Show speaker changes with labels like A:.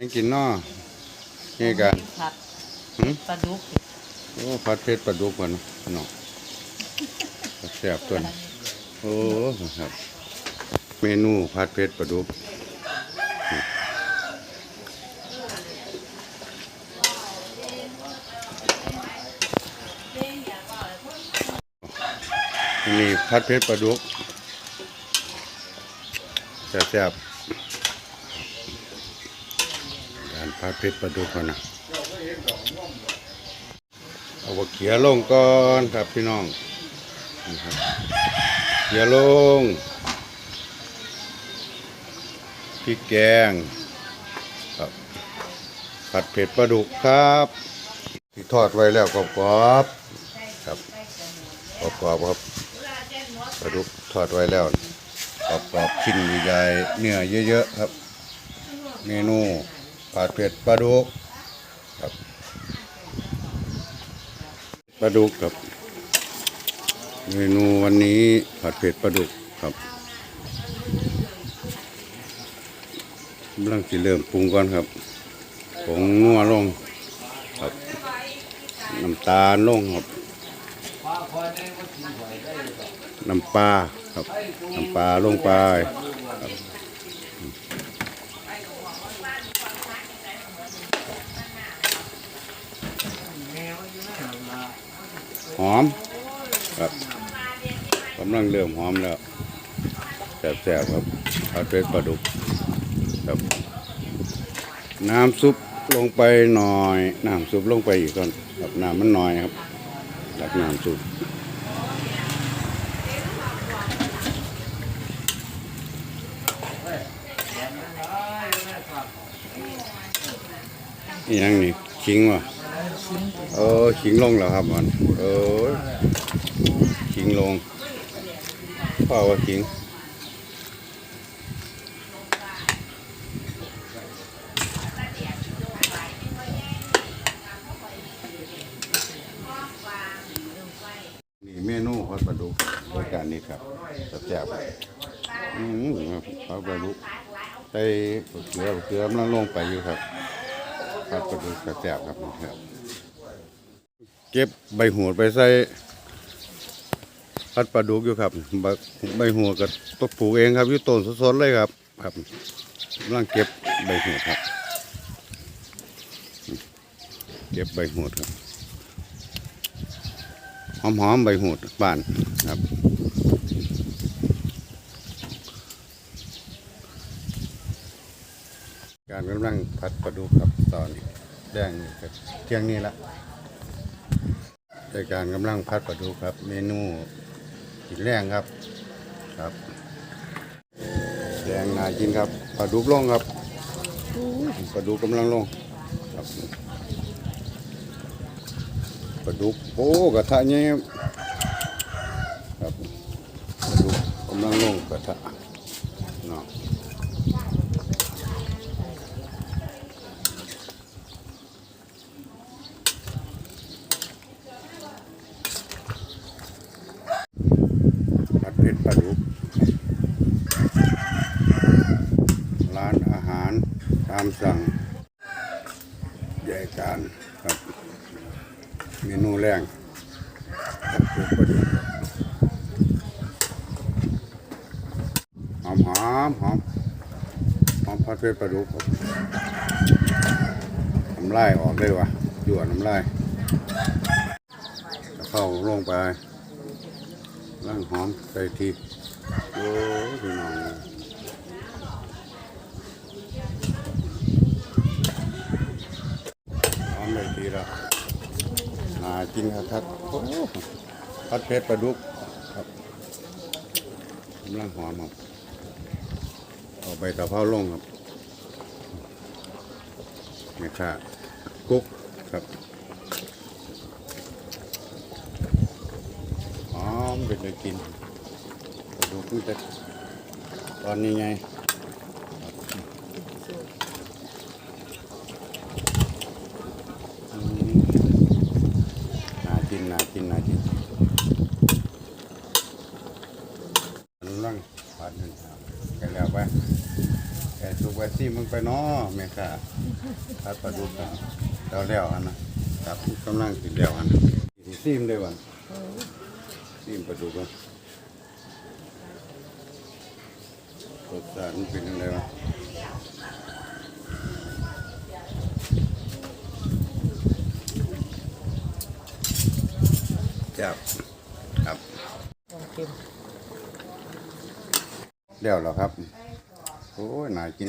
A: ให้กินเนาะนี่กัน
B: ผัด
A: หืม
B: ปลาดุก
A: โอ้ผัดเผ็ดปลาดุกก่อนเนาะแซ่บตัวนี้โอ้ครับเมนูผัดเผ็ดปลาดุกนี่ผัดเผ็ดปลาดุกแซ่บๆ การผัดเผ็ดปลาดุกก่อนนะเอาบะเขียลงก่อนครับพี่น้องนี่ครับเขียลงพริกแกงครับผัดเผ็ดปลาดุกครับ ที่ทอดไว้แล้วกรอบๆครับกรอบๆครับปลาดุกทอดไว้แล้วกรอบๆชิ้นใหญ่เนื้อเยอะๆครับ เมนู ผัดเผ็ดปลาดุกครับปลาดุกครับเมนูวันนี้ผัดเผ็ดปลาดุกครับกำลังจะเริ่มปรุงก่อนครับผงนัวลงครับน้ำตาลลงครับน้ำปลาครับน้ำปลาลงไปครับ หอมครับกำลังเริ่มหอมแล้วแซ่บๆครับผัดเผ็ดปลาดุกครับ น้ำซุปลงไปหน่อย น้ำซุปลงไปอีกก่อนครับน้ำมันน้อยครับจากน้ำซุปนี่ยังนี่ขิงวะ เออขิงลงแล้วครับมันเออขิงลงพ่อว่าขิงนี่เมนูทอดปลาดุกรายการนี้ครับแซ่บๆอืมครับทอดปลาดุกใส่เกลือเกลือกำลังลงไปอยู่ครับทอดปลาดุกแซ่บๆครับครับ เก็บใบหูดไปใส่พัดปลาดุกอยู่ครับ ใบหูดก็ต้นปลูกเองครับอยู่ต้นสดๆเลยครับ ครับกำลังเก็บใบหูดครับ เก็บใบหูดครับหอมๆใบหูดบ้านครับการกำลังผัดปลาดุกครับตอนนี้แดงเที่ยงนี้ละ ในการกำลังผัดปลาดุกครับ เมนูกินแรงครับครับแดงนากินครับปลาดุกลงครับปลาดุกกำลังลงครับปลาดุกโอ้กระทะเนี่ยครับปลาดุกกำลังลงกระทะเนาะ ผัดเผ็ดปลาดุกร้านอาหารตามสั่งใหญ่การครับเมนูแรงครับคือปลาดุกหอมหอมหอมหอมผัดเผ็ดปลาดุกครับน้ำลายออกเลยวะยั่วน้ำลายเข้าลงไป ร่างหอมใส่ทีโอ้พี่น้องหอมได้ทีล้วหากินครับครับโอ้พัดเพชรปลาดุกครับกำลังหอมครับเอาใบตะเภาลงครับนี่ค่ะกุ๊กครับหอม เป็นเลยกินดุกนี่จะตอนนี้ไงน่ากินน่ากินน่ากินกำลังผัดหนึ่งครับกันแล้วไปแต่สุกไว้ซี่มึงไปเนาะแม่ค่ะพัดปลาดุกกันแล้วอันนะ ครับกำลังกินแล้วอันสิซีมได้วัน ซีมปลาดุกกันรสชาติมันเป็นยังไงวะจับครับ
B: ลองกิน
A: เดี๋ยวแล้วครับ โอ้ยน่ากิน